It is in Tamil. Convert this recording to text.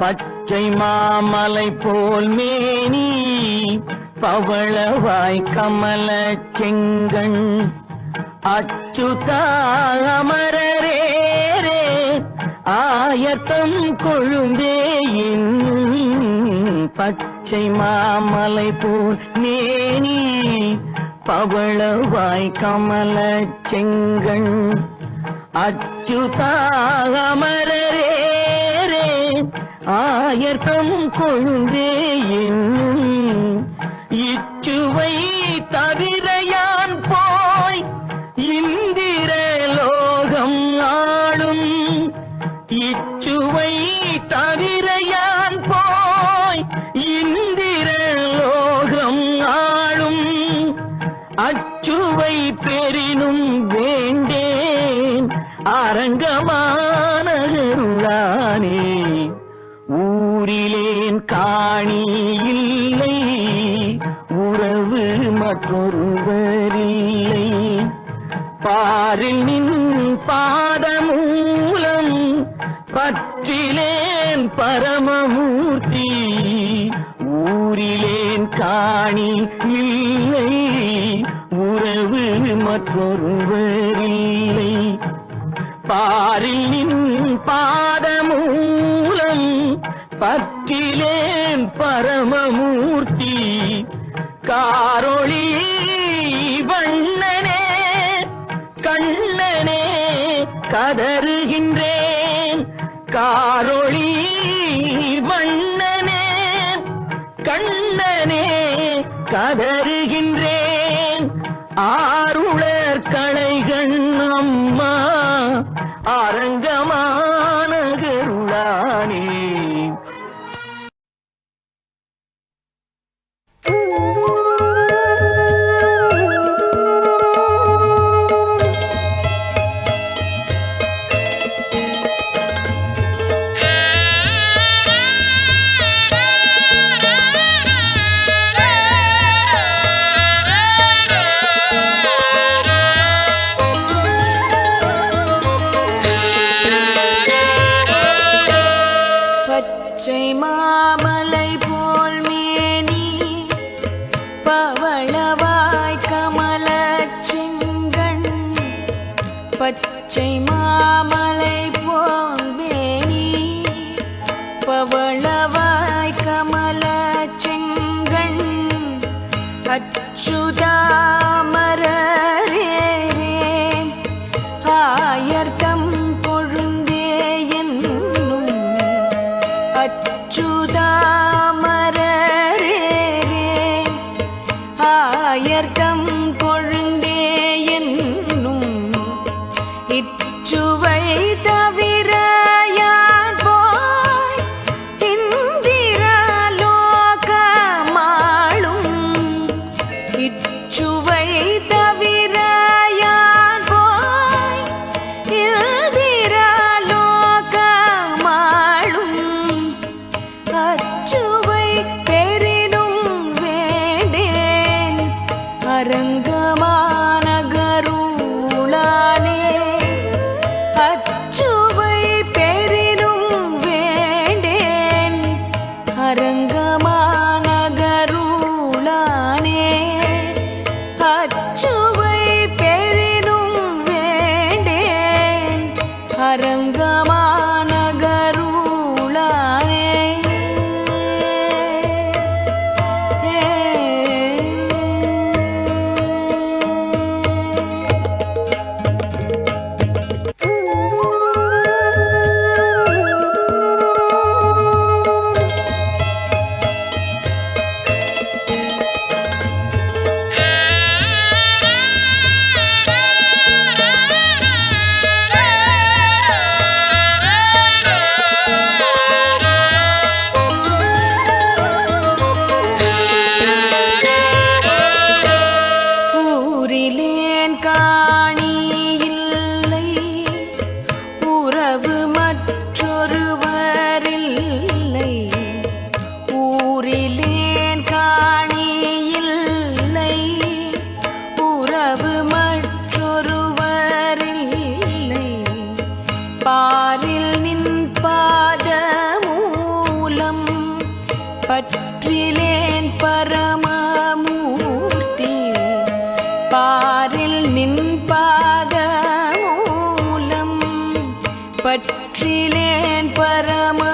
பச்சை மாமலை போல் மேனி பவளவாய் கமல செங்கண். அச்சுதா அமரரே ஆயத்தம் கொழுந்தே பச்சை மாமலை போல் மேனி பவளவாய் கமல செங்கண். அச்சுதா ஆயர்த்தம் கொழுந்தே என்னும் இச்சுவை தவிரையான் போய் இந்திர லோகம் ஆளும். இச்சுவை தவிரையான் அரங்கமானருளானே ஊரிலேன் காணி இல்லை உறவு மற்றொருவரில்லை. பாரில் நின் பாதமூலம் பற்றிலேன் பரமமூர்த்தி. ஊரிலேன் காணி இல்லை உறவு மற்றொருவர் பாரில் நின் பாதமூலம் பற்றிலேன் பரமமூர்த்தி. காரொளி வண்ணனே கண்ணனே கதறுகின்றேன். காரொளி வண்ணனே கண்ணனே கதறு அரங்கமான பவளவாய் கமல செங்கண் அச்சுதாமரே ஆயர்தம் கொழுந்தே என்னும் அச்சுதாமரே ஆயர்தம் கொழுந்தே என்னும் இச்சுவ அரங்கமான அச்சுவை பெரிலும் வேண்டேன். அரங்க ஊரிலேன் காணியில்லை உறவு மற்றொருவரில்லை பாரில் நின் பாத மூலம் பற்றிலேன் பரமமூர்த்தி. பாரில் நின் பாத மூலம் பற்றிலேன் பரமா